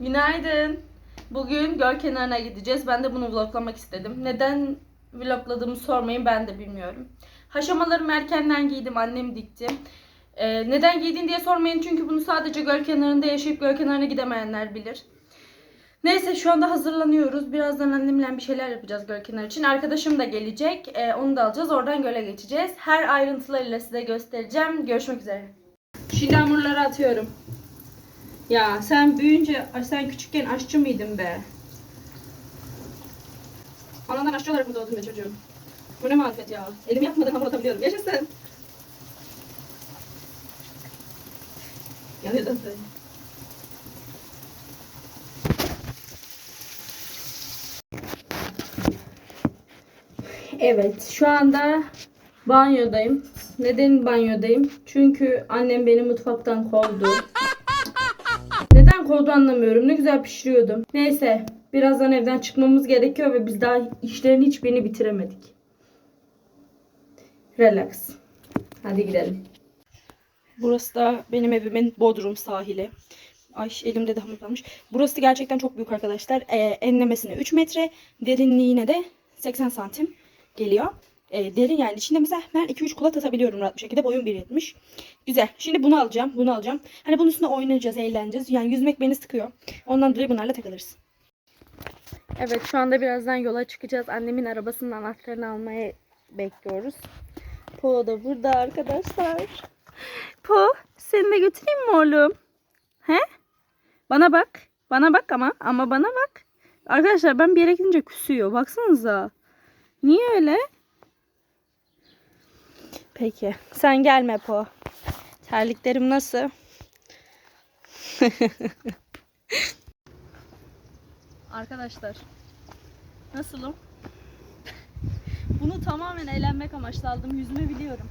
Günaydın. Bugün göl kenarına gideceğiz. Ben de bunu vloglamak istedim. Neden vlogladığımı sormayın ben de bilmiyorum. Haşamalarımı erkenden giydim. Annem dikti. Ee, neden giydin diye sormayın. Çünkü bunu sadece göl kenarında yaşayıp göl kenarına gidemeyenler bilir. Neyse şu anda hazırlanıyoruz. Birazdan annemle bir şeyler yapacağız göl kenarı için. Arkadaşım da gelecek. Ee, onu da alacağız. Oradan göle geçeceğiz. Her ayrıntılarıyla size göstereceğim. Görüşmek üzere. Şimdi hamurları atıyorum. Ya sen büyüyünce, sen küçükken aşçı mıydın be? Anadan aşçı olarak mı doğdun be çocuğum? Bu ne marifet ya? Elimi yapmadan hamur atabiliyorum. Yaşasın. Yanıyor zaten. Evet, şu anda banyodayım. Neden banyodayım? Çünkü annem beni mutfaktan kovdu. Kovdu anlamıyorum. Ne güzel pişiriyordum. Neyse, birazdan evden çıkmamız gerekiyor ve biz daha işlerin hiçbirini bitiremedik. Relax. Hadi gidelim. Burası da benim evimin Bodrum sahili. Ay elimde de hamur. Burası gerçekten çok büyük arkadaşlar. Ee, enlemesine 3 metre, derinliğine de 80 santim geliyor. Ee, derin yani içinde mesela ben 2-3 kulak atabiliyorum rahat bir şekilde. Boyum 1.70. Güzel. Şimdi bunu alacağım. Bunu alacağım. Hani bunun üstüne oynayacağız, eğleneceğiz. Yani yüzmek beni sıkıyor. Ondan dolayı bunlarla takılırız. Evet şu anda birazdan yola çıkacağız. Annemin arabasının anahtarını almaya bekliyoruz. Po da burada arkadaşlar. Po seni de götüreyim mi oğlum? He? Bana bak. Bana bak ama. Ama bana bak. Arkadaşlar ben bir yere gidince küsüyor. Baksanıza. Niye öyle? Peki. Sen gelme Po. Terliklerim nasıl? Arkadaşlar. Nasılım? Bunu tamamen eğlenmek amaçlı aldım. Yüzme biliyorum.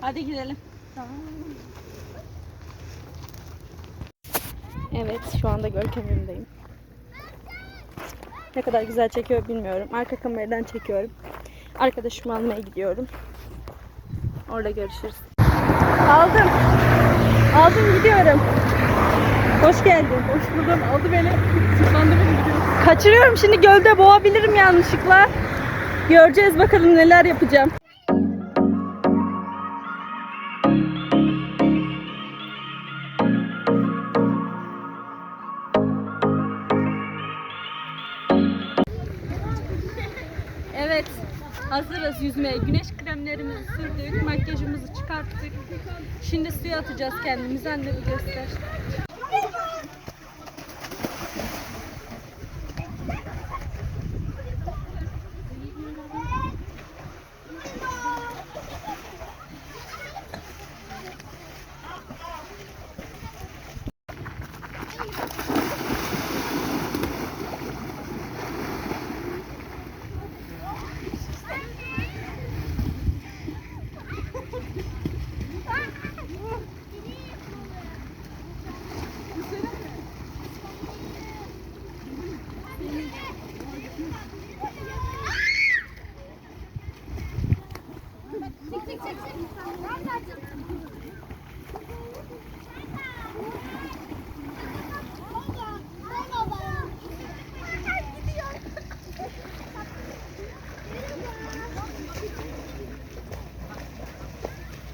Hadi gidelim. Tamam. Evet şu anda göl kenarındayım. Ne kadar güzel çekiyor bilmiyorum. Arka kameradan çekiyorum. Arkadaşımı almaya gidiyorum. Orada görüşürüz. Aldım. Aldım gidiyorum. Hoş geldin. Hoş buldum. Aldı beni. Sırtlandı beni gidiyor. Kaçırıyorum şimdi gölde boğabilirim yanlışlıkla. Göreceğiz bakalım neler yapacağım. Hazırız yüzmeye. Güneş kremlerimizi sürdük, makyajımızı çıkarttık. Şimdi suya atacağız kendimizi. Anne bir göster.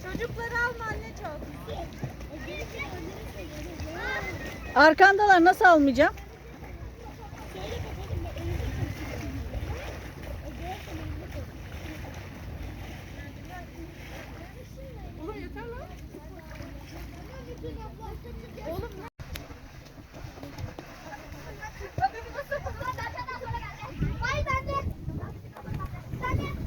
Çocukları alma anne çok. Arkandalar nasıl almayacağım? Hayır ben de. Ben de.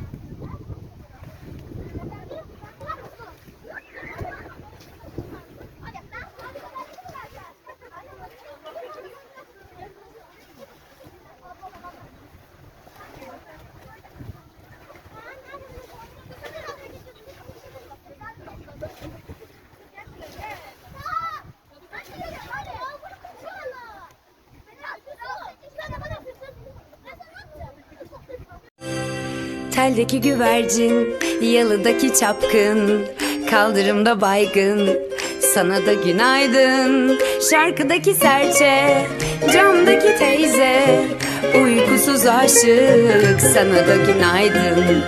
Teldeki güvercin, yalıdaki çapkın, kaldırımda baygın. sana da günaydın Şarkıdaki serçe Camdaki teyze Uykusuz aşık Sana da günaydın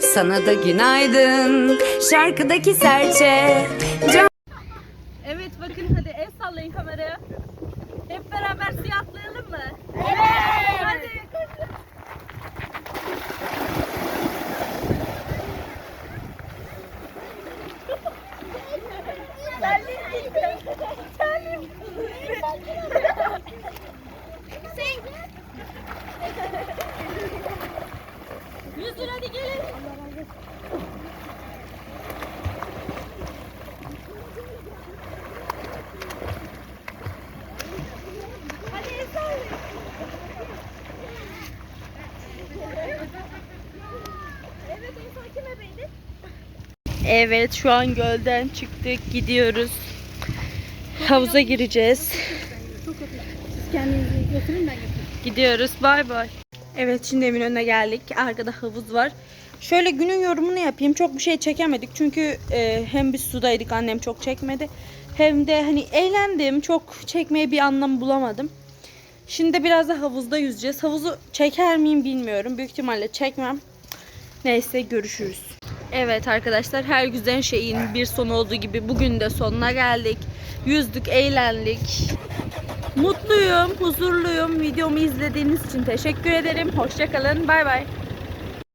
Sana da günaydın Şarkıdaki serçe Cam Evet bakın hadi el sallayın kameraya. Hep beraber siyahlayalım mı? Evet. Hadi. Evet şu an gölden çıktık gidiyoruz. Havuza gireceğiz. Gidiyoruz. Bay bay. Evet şimdi evin önüne geldik. Arkada havuz var. Şöyle günün yorumunu yapayım. Çok bir şey çekemedik. Çünkü e, hem biz sudaydık annem çok çekmedi. Hem de hani eğlendim. Çok çekmeye bir anlam bulamadım. Şimdi biraz da havuzda yüzeceğiz. Havuzu çeker miyim bilmiyorum. Büyük ihtimalle çekmem. Neyse görüşürüz. Evet arkadaşlar her güzel şeyin bir sonu olduğu gibi bugün de sonuna geldik. Yüzdük, eğlendik. Mutluyum, huzurluyum. Videomu izlediğiniz için teşekkür ederim. Hoşçakalın. Bay bay.